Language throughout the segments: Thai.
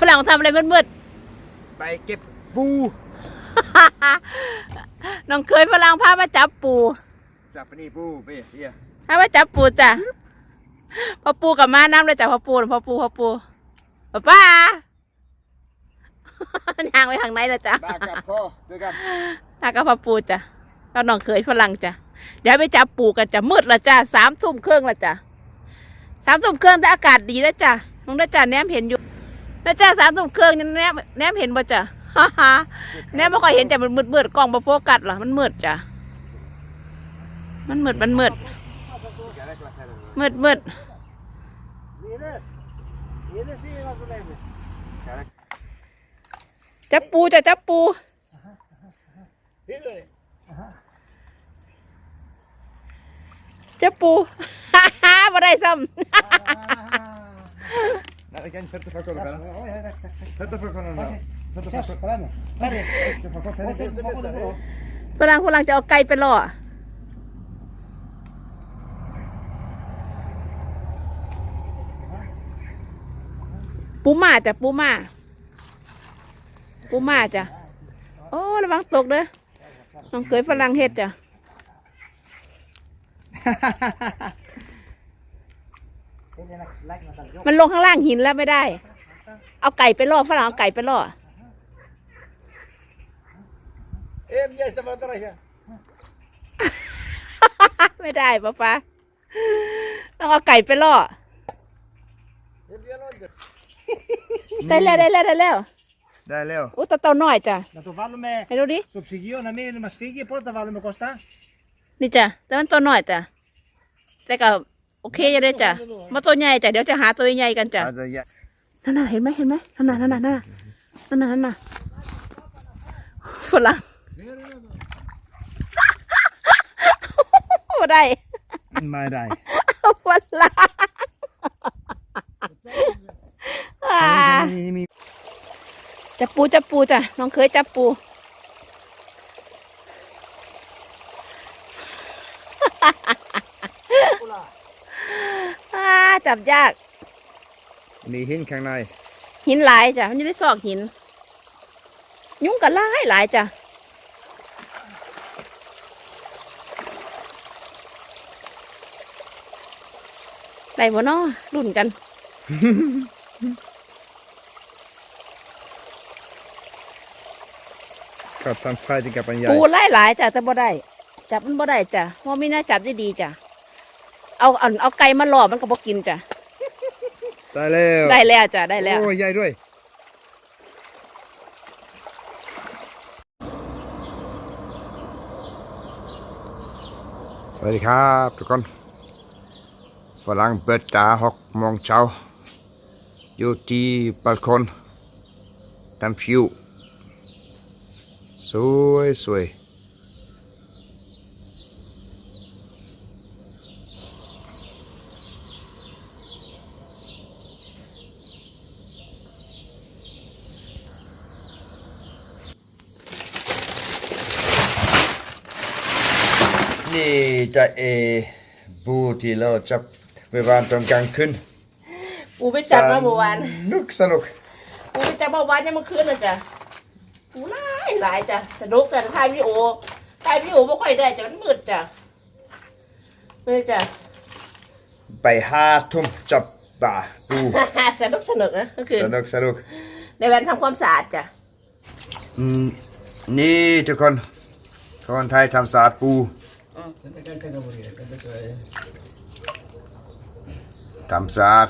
ฝรั่งทำอะไรมืดไปเก็บปูๆ น้องเคยฝรั่งพามาจับปูจับปนี่ปูไปเฮียพามาจับปูจ้ะพอปูกับมาน้ำเลยจ้ะพอปูพอปูพอปูป้าป้าย่างไปทางไหนละจ้ะ บ้ากับพ่อด้วยกันตากับพอปูจ้ะก็น้องเคยฝรั่งจ้ะ เดี๋ยวไปจับปูกันจ้ะมืดละจ้ะสามทุ่มครึ่งละจ้ะสามทุ่มครึ่งแต่อากาศดีแล้วจ้ะน้องได้จ้ะแนมเห็นอยู่ แล้วจ้ะสามทุ่มครึ่งนี่แนมแนมเห็นบ่จ้ะฮ่าฮ่าแนมไม่ค่อยเห็นจ้ะมันมืดมืดๆกล้องบ่โฟกัสหรอมันมืดจ้ะมันมืดมันมืดมืดมืดจับปูจ้ะจับปูจับปูฮ่าฮ่าบ่ได้ซ้นั่ นกันเพิ่มตัวคนกันเพิ่มตัวคนกันเพิ่มตัวคนกันำฝรั่งฝรั่งจะเอาไก่ไปล่อปูม่าจ้ะปูม่าปูม่าจ้ะโอ้ระวังตกเด้อน้องเคยฝรั่งเฮ็ดจ้ะ มันลงข้างล่างหินแล้วไม่ได้ เอาไก่ไปล่อฝรั่งเอาไก่ไปล่อ Em ya estaba atrás ya. ไม่ได้ป้าป้าต้องเอาไก่ไปล่อ Em ya no. ได้แล้วได้แล้วได้แล้ว ได้แล้ว อู้ตะเต่าน้อยจ้ะ Να το βάλουμε ให้ดูดิ στο ψυγείο να μην μας φύγει. Πότε θα βάλουμε Κωστά. นี่จ้ะแต่มันตัวน้อยจ้ะแต่ก็ โอเคอยู่เลยจ้ะมาตัวใหญ่จ้ะเดี๋ยวจะหาตัวใหญ่กันจ้ะอาจจะยะนั่นน่ะเห็นไหมเห็นไหมนั่นน่ะนั่นน่ะนั่นน่ะนั่นน่ะนั่นน่ะฝรั่งบ่ได้ไม่ได้ฝรั่งอ่า นี่มี จับปูจับปูจ้ะน้องเคยจับปู อ่า จับยาก มีหินข้างในหินหลายจ้ะมันอยู่ในซอกหิน ยุงกันหลายหลายจ้ะได้บ่เนาะรุ่นกัน กับทำไฟที่กับปัญญาปูหลายหลายจ้ะแต่บ่ได้ จับมันบ่ได้จ้ะเพราะมีน่าจับได้ดีจ้ะ เอาเอาเอาไก่มาหล่อมันก็บ่กินจ้ะได้แล้วได้แล้วจ้ะได้แล้วโอ้ใหญ่ด้วยสวัสดีครับทุกคนฝรั่งเปิดตาหกโมงเช้าอยู่ที่บัลคอนทำฟิวสวยสวย จะเอบูที่เราจับเมื่อวานตอนกลางคืนปูไปจับมาเมื่อวานนุกสนุกปูไปจับเมื่อวานยังเมื่อคืนน่ะจ้ะปูหลายหลายจ้ะสนุกแต่ถ่ายวิดีโอถ่ายวิดีโอไม่ค่อยได้จ้ะมันมืดจ้ะมืดจ้ะไปห้าทุ่มจับป่าปูสนุกสนุกนะก็คือสนุกสนุกในวันทำความสะอาดจ้ะอืมนี่ทุกคนคนไทยทำสะอาดปู ทำสะอาด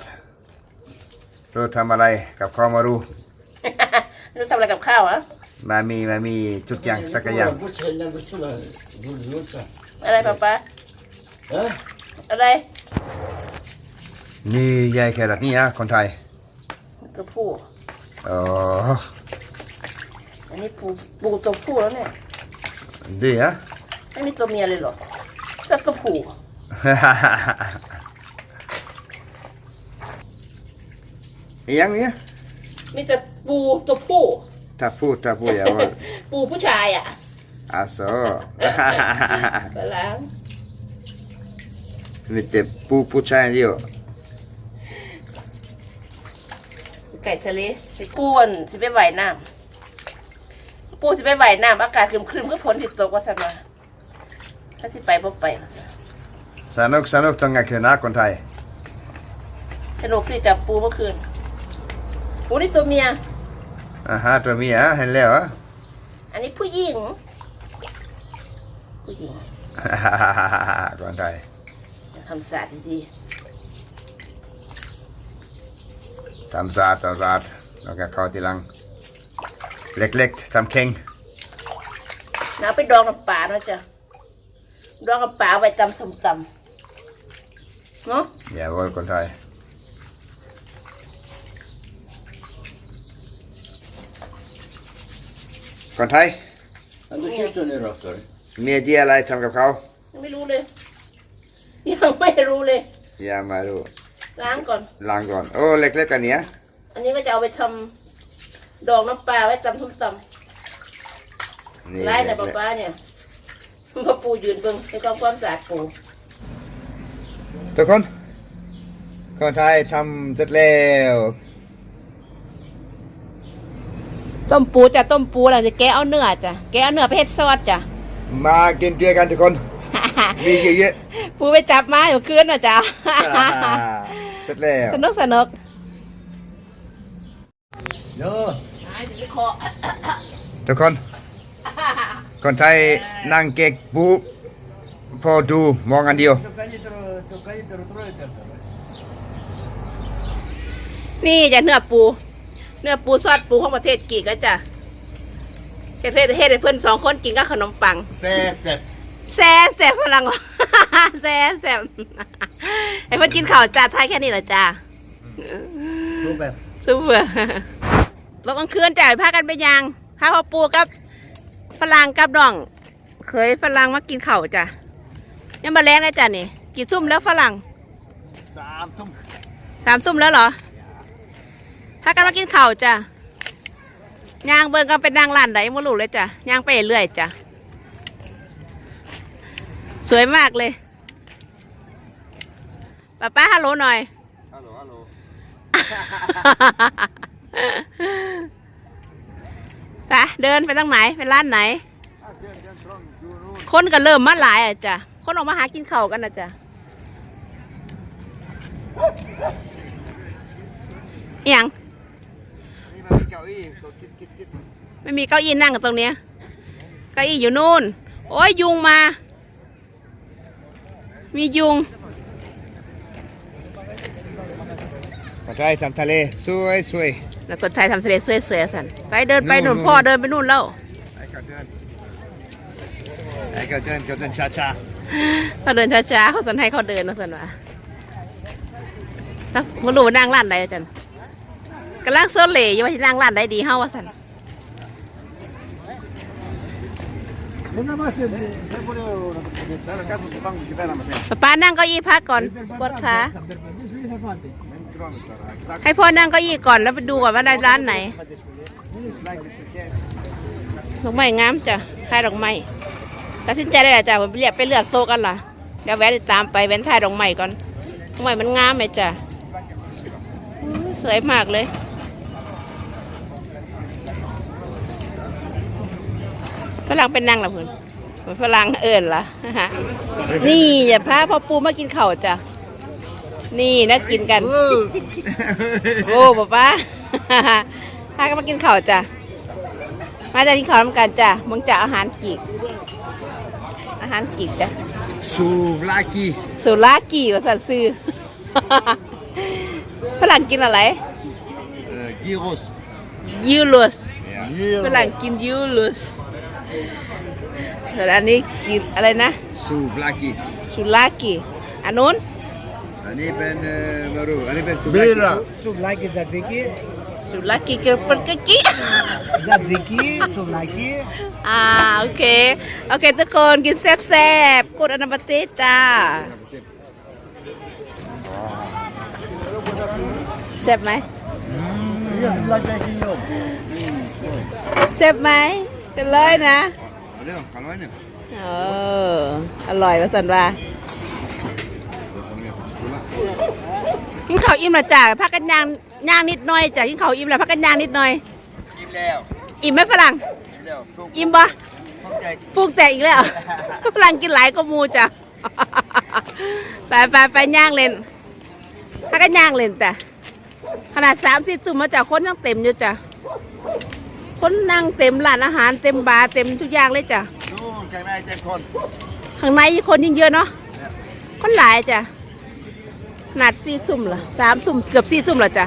เราทำอะไรกับข้าวมารู้ รู้ทำอะไรกับข้าวอะมามีมามีทุกอย่างสักอย่างอะไรป้าป๊าอะไร นี่ยายแครอทนี่อะคนไทยตัวผู้อ๋ออันนี้ปูปูตัวผู้แล้วเนี่ยดีอะ ไม่มีตัวเมียเลยเหรอแต่ตัวผู้อีหยังเนี่ยมีแต่ปูตัวผู้ถ้าพูดถ้าพูดอย่าว่าปูผู้ชายอะอาโซไปล้างมีแต่ปูผู้ชายเดียวไก่ทะเลสิปูอันสิไปไหวน้ำปูสิไปไหวน้ำอากาศครึมๆก็ฝนติดตกว่าสันว่า ถ้าสิไปบ่ไปว่าซั่นสนุกสนุกต้องไงคือนะคนไทย สนุกสิจับปูเมื่อคืนปูนี่ตัวเมียอ่าฮะตัวเมียเห็นแล้วเหรออันนี้ผู้หญิง ผู้หญิงคนไทยทำสะอาดดีทำสะอาดทำสะอาดแล้วก็เข้าทีหลัง เล็กๆทำเข่งๆเอาไปดองน้ำปลาเนาะจ้ะ ดองน้ำปลาเอาไว้ตำส้มตำเนาะอย่าว่าคนไทยคนไทย Men du skjuter nu då, står det. เมียจีอะไรทำกับเขายังไม่รู้เลย ยังไม่รู้เลย อย่ามาดูล้างก่อน ล้างก่อน โอ้เล็กๆกันเนี้ยอันนี้ก็จะเอาไปทำดองน้ำปลาไว้ตำส้มตำไล่เนี่ยป้าป้าเนี่ย พ่อปูยืนเบิ่งในกองความสะอาดปูทุกคนคนไทยทำเสร็จแล้วต้มปูจ้ะต้มปูเราจะแกะเอาเนื้อจ้ะแกะเอาเนื้อไปเฮ็ดซอสจ้ะมากินด้วยกันทุกคน มีเยอะปูไปจับมาอยู่คืนน่ะจ้ะๆเสร็จแล้วสนุกสนุก Ja. ทุกคน คนไทยนั่งเก๊กปูพอดูมองอันเดียว Du kan inte ro- du kan inte ro- tro det. นี่จ้ะเนื้อปู เนื้อปูซอสปูของประเทศกีก็จ้ะประเทศประเทศให้เพื่อนสองคนกินกับขนมปังแซ่บแซ่บแซ่บพลังแซ่บแซ่บให้เพื่อนกินข้าวจ้าท้ายแค่นี้แหละจ้า Super. ซูเปอร์ตกกลางคืนจ่ายพากันไปยังพาพ่อปูกับ ฝรั่งกับน้องเคยฝรั่งมากินข้าวจ้ะยังมาแรงเลยจ้ะนี่กี่ทุ่มแล้วฝรั่ง Samtum. สามทุ่มแล้วเหรอพากันมากินข้าวจ้ะย่างเบิ่งกันเป็นนางร้านไหนไม่รู้เลยจ้ะย่างไปเรื่อยจ้ะสวยมากเลยป้าป้าฮัลโหลหน่อยฮัลโหลฮัลโหลไป เดินไปทางไหนไปร้านไหน คนก็เริ่มมาหลายอะจ้ะคนออกมาหากินข้าวกันนะจ้ะอหย่างนี่มันมีเก้าอี้ก็คิดคิดคิดไม่มีเก้าอี้นั่งกันตรงเนี้ยเก้าอี้อยู่นู่น โอ้ยยุงมา มียุง คนไทยทำทะเลสวยสวยแล้วคนไทยทำทะเลเสื้อๆสันไปเดินไปนู่นู่นนนู่นพ่อเดินไปนู่นแล้วไอ้ก็เดินไอ้ก็เดินก็เดินช้าช้าเขาเดินช้าๆเขาสันให้เขาเดินนะสันว่าถ้าไม่รู้ว่านั่งร้านไหนอาจารย์กำลังโซเลอยู่ว่าที่นั่งร้านไหนดีเฮาว่าสัน Många massor. Sen får du göra ๆแล้วก็ต้องฟังกี่แบบมาเสร็จป้านั่งเก้าอี้พักก่อนปวดขา ให้พ่อนั่งเก้าอี้ก่อนแล้วไปดูก่อนว่าร้านไหนดอกไม้งามจ้ะถ่ายดอกไม้ตัดสินใจได้จ้ะผมเรียกไปเลือกโต๊ะกันล่ะเดี๋ยวแวะติดตามไปแว้นถ่ายดอกไม้ก่อนดอกไม้มันงามไหมจ้ะสวยมากเลยฝรั่งเป็นนางละเพื่อนเหมือนฝรั่งเอิญล่ะนี่อย่าพาพ่อปูมากินข้าจ้ะ นี่นะกินกัน โอ้ป๊าป้าพากันมากินข้าวจ้ะ มาจะกินข้าวน้ำกันจ้ะมึงจะอาหารกีก อาหารกีกจ้ะสูลากีสุรากีว่าสันซื้อฝรั่งกินอะไรเอ่อกีโรสยูรุสฝรั่งกินยูรุสแต่อันนี้กินอะไรนะ สูลากีสุรากีอันนู้น อันนี้เป็นเอ่อไม่รู้อันนี้เป็นสูลากี Bira. Suvlaki tzatziki. สุรากีเกิดเป็นกะกี้ Tzatziki, suvlaki. อ่าโอเคโอเคทุกคนกินแซ่บๆกดอนาบติจ้าแซ่บไหม Suvlaki jobb. แซ่บไหมกันเลยนะเดี๋ยวขอร้อยหนึ่งเอออร่อยว่าสันว่า กินข้าวอิ่มและจ้าพักกันยังย่างนิดหน่อยจ้ะกินข้าวอิ่มแล้วพักกันย่างนิดหน่อย กินแล้วอิ่มไหมฝรั่ง กินแล้วทุกอิ่มปะทุกใจปลูกแตกอีกแล้ว ฝรั่งกินหลายก็มูจ้ะ ไปไปไปย่างเล่นพักกันย่างเล่นจ้ะขนาดสามสี่ตุ่มมาจากคนยังเต็มอยู่จ้ะคนนั่งเต็มร้านอาหารเต็มบาร์เต็มทุกอย่างเลยจ้ะดูข้างในเจ็ดคนข้างในคนยิ่งเยอะเนาะคนหลายจ้ะข นาดสี่ทุ่มเหรอสามทุ่มเกือบสี่ทุ่มเหรอจ้ะ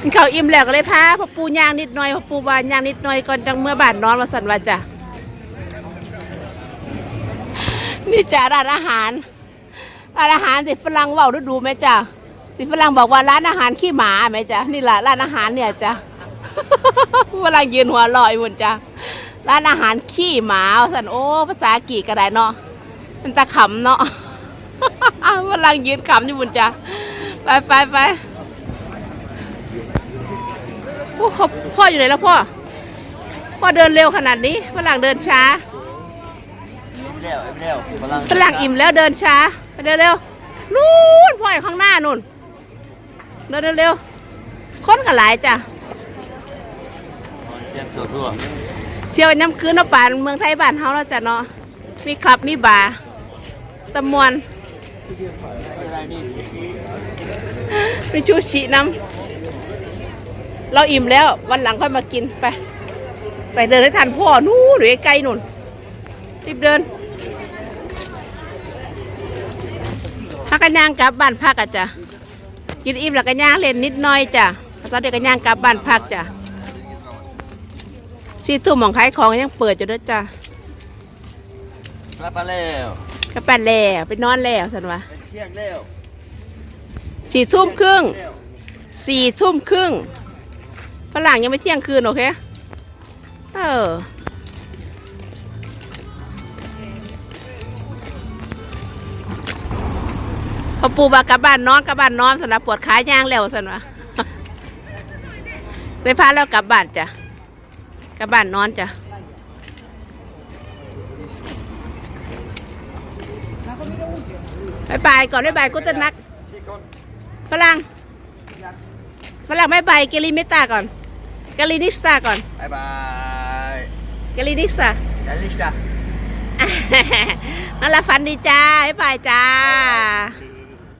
กินข้าวอิ่มแล้วก็เลยพาพ่อปูย่างนิดหน่อยพ่อปูว่าย่างนิดหน่อยก่อนจังเมื่อบ้านนอนมาสั่นว่าจ้ะนี่จ้ะร้านอาหารร้านอาหารสิฝรั่งว่าดูดูไหมจ้ะสิฝรั่งบอกว่าร้านอาหารขี้หมาไหมจ้ะนี่แหละร้านอาหารเนี่ยจ้ะฝรั่งยืนหัวลอยบนจ้ะร้านอาหารขี้หมาสันโอ้ภาษาอังกฤษก็ได้เนาะมันจะขำเนาะ ฝรั่งยืนขำอยู่บนจ้ะไปไปไปโอ้พ่อพ่ออยู่ไหนแล้วพ่อ พ่อเดินเร็วขนาดนี้ฝรั่งเดินช้าอิ่มแล้วอิ่มแล้วฝรั่งฝรั่งอิ่มแล้วเดินช้า ไปเดินเร็วนู่นพ่ออยู่ข้างหน้านู่น เดินเร็วๆคนกันหลายจ้ะเตรียมตัวทั่วเที่ยวน้ำคืนเนาะป่านเมืองไทยบ้านเฮาแล้วจ้ะเนาะมีคลับมีบาร์ตะมวนอะไรนี่ มีชูชิน้ำเราอิ่มแล้ว วันหลังค่อยมากินไป ไปเดินให้ทันพ่อนู่นหรือไกลนู่นรีบเดินพักกันย่างกลับบ้านพักอะจ้ะกินอิ่มแล้วก็ย่างเล่นนิดหน่อยจ้ะตอนเด็กก็ย่างกลับบ้านพักจ้ะสี่ทุ่มของขายของยังเปิดอยู่ด้วยจ้ะกลับมาแล้ว ก็แปดแล้วไปนอนแล้วสันวะเป็นเที่ยงแล้วสี่ทุ่มครึ่งแล้วสี่ทุ่มครึ่งฝรั่งยังไม่เที่ยงคืนโอเคเออพอปูบากลับบ้านนอนกลับบ้านนอนสำหรับปวดขาย่างแล้วสันวะเลยพาแล้วกลับบ้านจ้ะกลับบ้านนอนจ้ะ บายบายก่อนบายบายกุตนักสี่คนฝรั่งฝรั่งบายบายเกลิเมตาก่อนเกลินิสตาก่อนบายบายเกลินิสตาแอลิสตานั่นละฟันดีจ้าบายบายจ้าบ